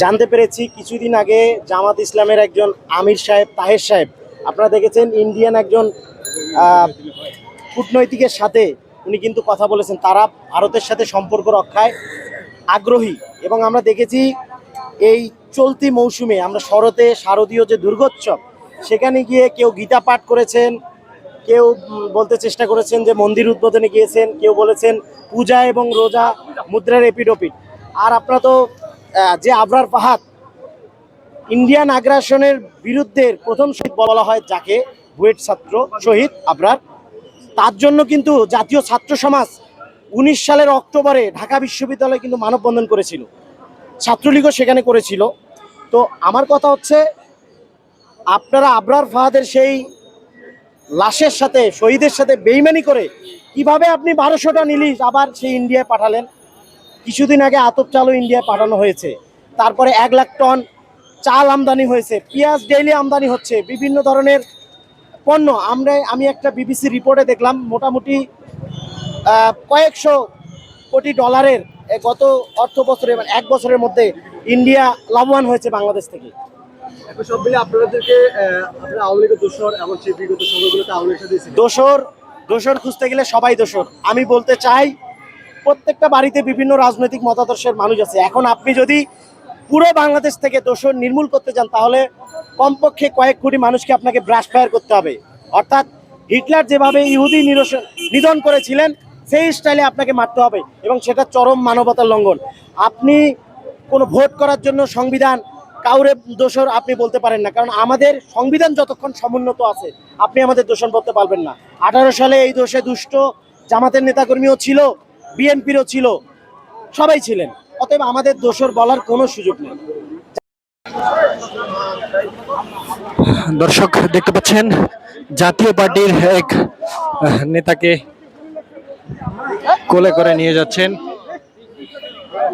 জানতে পেরেছি, কিছুদিন আগে জামাত ইসলামের একজন আমির সাহেব, তাহের সাহেব, আপনারা দেখেছেন, ইন্ডিয়ান একজন কূটনৈতিকের সাথে উনি কিন্তু কথা বলেছেন। তারা ভারতের সাথে সম্পর্ক রক্ষায় আগ্রহী এবং আমরা দেখেছি এই চলতি মৌসুমে আমরা শরতে শারদীয় যে দুর্গোৎসব, সেখানে গিয়ে কেউ গীতা পাঠ করেছেন, কেউ বলতে চেষ্টা করেছেন যে মন্দির উদ্বোধনে গিয়েছেন, কেউ বলেছেন পূজা এবং রোজা মুদ্রার এপিডোপিট আর আপনারা তো যে আবরার ফাহাদ ইন্ডিয়ান আগ্রাসনের বিরুদ্ধে প্রথম শহীদ বলা হয় যাকে, বুয়েট ছাত্র শহীদ আবরার। তার জন্য কিন্তু জাতীয় ছাত্র সমাজ উনিশ সালের অক্টোবরে ঢাকা বিশ্ববিদ্যালয়ে কিন্তু মানববন্ধন করেছিল। ছাত্রলীগও সেখানে করেছিল। তো আমার কথা হচ্ছে, আপনারা আবরার ফাহাদের সেই লাশের সাথে, শহীদের সাথে বেইমানি করে কীভাবে আপনি বারোশোটা নিলিশ আবার সেই ইন্ডিয়ায় পাঠালেন? কিছুদিন আগে আতপ চালও ইন্ডিয়ায় পাঠানো হয়েছে। তারপরে এক লাখ টন চাল আমদানি হয়েছে। পেঁয়াজ ডেইলি আমদানি হচ্ছে। বিভিন্ন ধরনের পণ্য। আমরা আমি একটা বিবিসি রিপোর্টে দেখলাম মোটামুটি কয়েকশো কোটি ডলারের গত অর্থ বছরে মানে এক বছরের মধ্যে ইন্ডিয়া লাভবান হয়েছে বাংলাদেশ থেকে। এখন সব মিলে আপনাদেরকে আহ, আওয়ামী লীগের দোষর এবং সেই বিগত সময়গুলোতে আওয়ামী লীগের সাথে ছিল। দোসর দোসর খুঁজতে গেলে সবাই দোসর আমি বলতে চাই প্রত্যেকটা বাড়িতে বিভিন্ন রাজনৈতিক মতাদর্শের মানুষ আছে। এখন আপনি যদি পুরো বাংলাদেশ থেকে দোসর নির্মূল করতে চান, তাহলে কমপক্ষে কয়েক কোটি মানুষকে আপনাকে ব্রাশ ফায়ার করতে হবে। অর্থাৎ হিটলার যেভাবে ইহুদি নিধন করেছিলেন, সেই স্টাইলে আপনাকে মারতে হবে এবং সেটা চরম মানবতার লঙ্ঘন। আপনি কোনো ভোট করার জন্য সংবিধান কাউরে দোষর আপনি বলতে পারেন না, কারণ আমাদের সংবিধান যতক্ষণ সমুন্নত আছে, আপনি আমাদের দোষণ বলতে পারবেন না। আঠারো সালে এই দোষে দুষ্ট জামাতের নেতাকর্মীও ছিল বিএনপিরও ছিল, সবাই ছিলেন। অতএব আমাদের দোষর বলার কোনো সুযোগ নেই। দর্শক, দেখতে পাচ্ছেন, জাতীয় পার্টির এক নেতাকে কোলে করে নিয়ে যাচ্ছেন।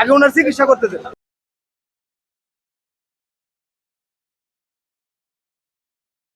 আগে ওনার চিকিৎসা করতে দেন